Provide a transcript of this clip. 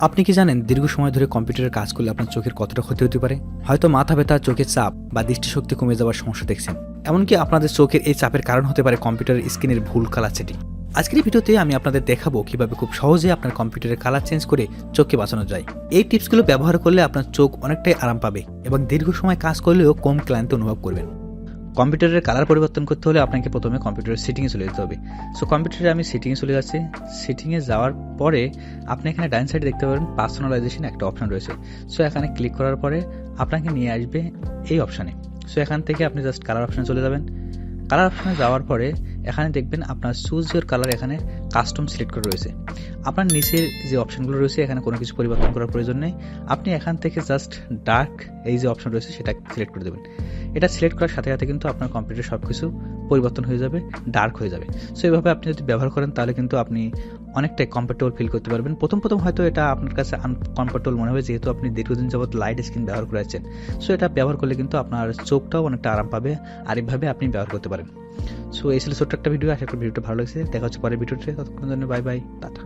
আপনি কি জানেন দীর্ঘ সময় ধরে কম্পিউটারে কাজ করলে আপনার চোখের কতটা ক্ষতি হতে পারে? হয়তো মাথা ব্যথা, চোখের চাপ বা দৃষ্টিশক্তি কমে যাওয়ার সমস্যা দেখছেন। এমনকি আপনাদের চোখের এই চাপের কারণ হতে পারে কম্পিউটারের স্ক্রিনের ভুল কালার সেটিং আজকের ভিডিওতে আমি আপনাদের দেখাবো কীভাবে খুব সহজে আপনার কম্পিউটারের কালার চেঞ্জ করে চোখকে বাঁচানো যায়। এই টিপসগুলো ব্যবহার করলে আপনার চোখ অনেকটাই আরাম পাবে এবং দীর্ঘ সময় কাজ করলেও কম ক্লান্ত অনুভব করবেন। কম্পিউটারের কালার পরিবর্তন করতে হলে আপনাকে প্রথমে কম্পিউটারের সেটিংয়ে চলে যেতে হবে। সো কম্পিউটারে আমি সেটিংয়ে চলে যাচ্ছি। সেটিংয়ে যাওয়ার পরে আপনি এখানে ডাইন সাইডে দেখতে পাবেন পার্সোনালাইজেশন একটা অপশন রয়েছে। সো এখানে ক্লিক করার পরে আপনাকে নিয়ে আসবে এই অপশানে সো এখান থেকে আপনি জাস্ট কালার অপশানে চলে যাবেন। কালার অপশানে যাওয়ার পরে এখানে দেখবেন আপনার চুজ ইউর কালার এখানে কাস্টম সিলেক্ট করা রয়েছে। আপনার নিচের যে অপশনগুলো রয়েছে, এখানে কোনো কিছু পরিবর্তন করার প্রয়োজন নেই। আপনি এখান থেকে জাস্ট ডার্ক এই যে অপশন রয়েছে, সেটা সিলেক্ট করে দেবেন। এটা সিলেক্ট করার সাথে সাথে কিন্তু আপনার কম্পিউটার সব কিছু পরিবর্তন হয়ে যাবে ডার্ক হয়ে যাবে। সো এইভাবে আপনি যদি ব্যবহার করেন, তাহলে কিন্তু আপনি অনেকটাই কমফর্টেবল ফিল করতে পারবেন। প্রথম প্রথম হয়তো এটা আপনার কাছে আনকমফর্টেবল মনে হবে, যেহেতু আপনি দীর্ঘদিন যাবত লাইট স্ক্রিন ব্যবহার করেছেন সো এটা ব্যবহার করলে কিন্তু আপনার চোখটাও অনেকটা আরাম পাবে আর আপনি ব্যবহার করতে পারেন। সো এই ছিল ছোট্ট একটা ভিডিও আশা করি ভিডিওটা ভালো লাগছে। দেখা হচ্ছে পরের ভিডিওতে ততক্ষণ জন্য বাই বাই টাটা।